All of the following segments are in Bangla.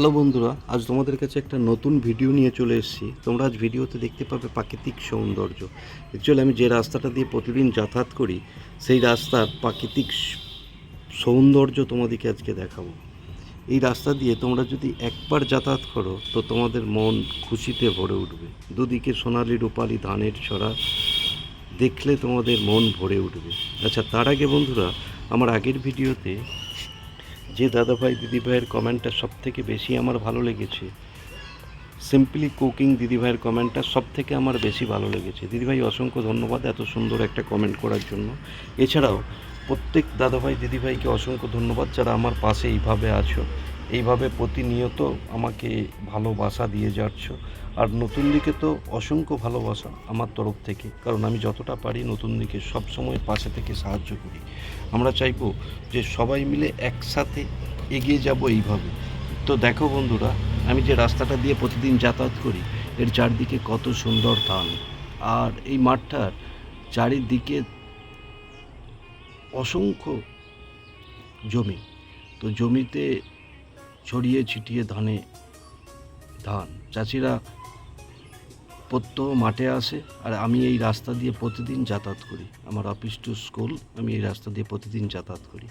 হ্যালো বন্ধুরা, আজ তোমাদের কাছে একটা নতুন ভিডিও নিয়ে চলে এসেছি। তোমরা আজ ভিডিওতে দেখতে পাবে প্রাকৃতিক সৌন্দর্য। অ্যাকচুয়ালি আমি যে রাস্তাটা দিয়ে প্রতিদিন যাতায়াত করি, সেই রাস্তার প্রাকৃতিক সৌন্দর্য তোমাদেরকে আজকে দেখাবো। এই রাস্তা দিয়ে তোমরা যদি একবার যাতায়াত করো, তো তোমাদের মন খুশিতে ভরে উঠবে। দুদিকে সোনালি রূপালি ধানের ছড়া, দেখলে তোমাদের মন ভরে উঠবে। আচ্ছা তার আগে বন্ধুরা, আমার আগের ভিডিওতে যে দাদাভাই দিদিভাইয়ের কমেন্টটা সব থেকে বেশি আমার ভালো লেগেছে সিম্পলি কুকিং দিদিভাইয়ের কমেন্টটা সব থেকে আমার বেশি ভালো লেগেছে। দিদিভাই, অসংখ্য ধন্যবাদ এত সুন্দর একটা কমেন্ট করার জন্য। এছাড়াও প্রত্যেক দাদাভাই, দিদিভাইকে অসংখ্য ধন্যবাদ যারা আমার পাশে এইভাবে আছো। এইভাবে প্রতিনিয়ত আমাকে ভালোবাসা দিয়ে যাচ্ছ। আর নতুন দিকে তো অসংখ্য ভালোবাসা আমার তরফ থেকে। কারণ আমি যতটা পারি নতুন দিকে সবসময় পাশে থেকে সাহায্য করি। আমরা চাইব যে সবাই মিলে একসাথে এগিয়ে যাব এইভাবে। তো দেখো বন্ধুরা, আমি যে রাস্তাটা দিয়ে প্রতিদিন যাতায়াত করি, এর চারদিকে কত সুন্দর ধান আর এই মাঠটার চারিদিকে অসংখ্য জমি। তো জমিতে ছড়িয়ে ছিটিয়ে ধানে, ধান। চাষিরা প্রত্যহ মাঠে আসে আর আমি এই রাস্তা দিয়ে প্রতিদিন যাতায়াত করি। আমার অফিস টু স্কুল, আমি এই রাস্তা দিয়ে প্রতিদিন যাতায়াত করি।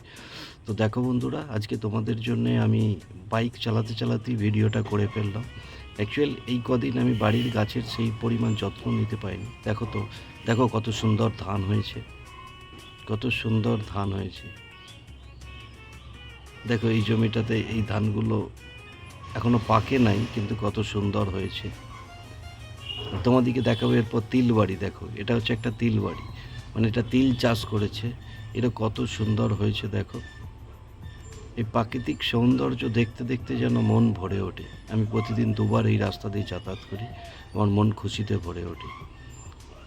তো দেখো বন্ধুরা, আজকে তোমাদের জন্য আমি বাইক চালাতে চালাতেই ভিডিওটা করে ফেললাম। অ্যাকচুয়াল এই কদিন আমি বাড়ির গাছের সেই পরিমাণ যত্ন নিতে পারিনি। দেখো তো, দেখো কত সুন্দর ধান হয়েছে। কত সুন্দর ধান হয়েছে। দেখো, এই জমিটাতে এই ধানগুলো এখনও পাকে নাই, কিন্তু কত সুন্দর হয়েছে। তোমাদিকে দেখাবো, এরপর তিল বাড়ি দেখো, এটা হচ্ছে একটা তিল বাড়ি। মানে এটা তিল চাষ করেছে, এটা কত সুন্দর হয়েছে দেখো। এই প্রাকৃতিক সৌন্দর্য দেখতে দেখতে যেন মন ভরে ওঠে। আমি প্রতিদিন দুবার এই রাস্তা দিয়ে যাতায়াত করি, আমার মন খুশিতে ভরে ওঠে।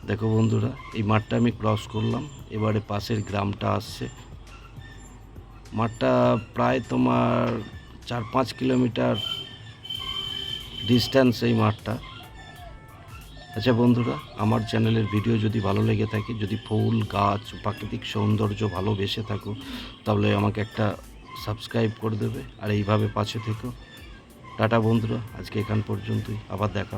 দেখো বন্ধুরা, এই মাঠটা আমি ক্রস করলাম, এবারে পাশের গ্রামটা আসছে। মাঠটা প্রায় তোমার চার পাঁচ কিলোমিটার ডিস্ট্যান্স এই মাঠটা। আচ্ছা বন্ধুরা, আমার চ্যানেলের ভিডিও যদি ভালো লেগে থাকে, যদি ফুল, গাছ, প্রাকৃতিক সৌন্দর্য ভালোবেসে থাকো, তাহলে আমাকে একটা সাবস্ক্রাইব করে দেবে। আর এইভাবে পাশে থেকো। টাটা বন্ধুরা, আজকে এখান পর্যন্তই। আবার দেখা